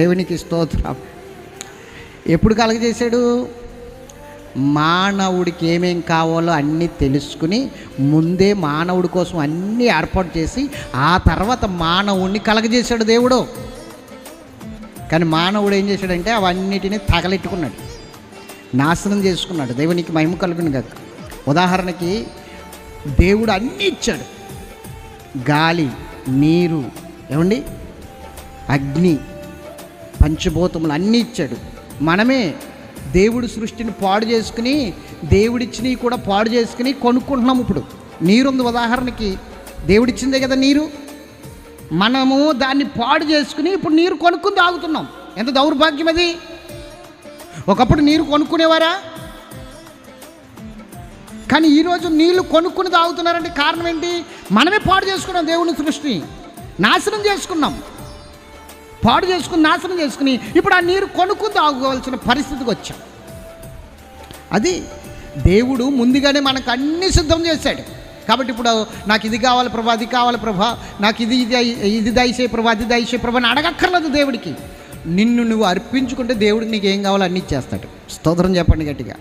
దేవునికి స్తోత్రం. ఎప్పుడు కలగజేశాడు? మానవుడికి ఏమేం కావాలో అన్నీ తెలుసుకుని ముందే మానవుడి కోసం అన్నీ ఏర్పాటు చేసి ఆ తర్వాత మానవుడిని కలగజేశాడు దేవుడు. కానీ మానవుడు ఏం చేశాడంటే అవన్నిటిని తగలెట్టుకున్నాడు. నాశనం చేసుకున్నాడు. దేవునికి మహిమ కలుగును కాదు ఉదాహరణకి దేవుడు అన్నీ ఇచ్చాడు. గాలి నీరు ఏమండి? అగ్ని పంచభూతములు అన్నీ ఇచ్చాడు. మనమే దేవుడి సృష్టిని పాడు చేసుకుని దేవుడిచ్చినవి కూడా పాడు చేసుకుని కొనుక్కుంటున్నాం ఇప్పుడు. నీరుంది ఉదాహరణకి దేవుడిచ్చిందే కదా నీరు? మనము దాన్ని పాడు చేసుకుని ఇప్పుడు నీరు కొనుక్కుని తాగుతున్నాం. ఎంత దౌర్భాగ్యం అది? ఒకప్పుడు నీరు కొనుక్కునేవారా? కానీ ఈరోజు నీళ్ళు కొనుక్కుని తాగుతున్నారంటే కారణం ఏంటి? మనమే పాడు చేసుకున్నాం దేవుని సృష్టిని. నాశనం చేసుకున్నాం. పాడు చేసుకుని నాశనం చేసుకుని ఇప్పుడు ఆ నీరు కొనుక్కుని తాగుకోవాల్సిన పరిస్థితికి వచ్చాం. అది దేవుడు ముందుగానే మనకు అన్ని సిద్ధం చేశాడు. కాబట్టి ఇప్పుడు నాకు ఇది కావాలి ప్రభా అది కావాలి ప్రభా నాకు ఇది ఇది ఇది దయచే ప్రభా అది దయచే ప్రభా అని అడగక్కర్లేదు దేవుడికి. నిన్ను నువ్వు అర్పించుకుంటే దేవుడికి నీకు ఏం కావాలో అన్నీ ఇచ్చేస్తాడు. స్తోత్రం చెప్పండి గట్టిగా.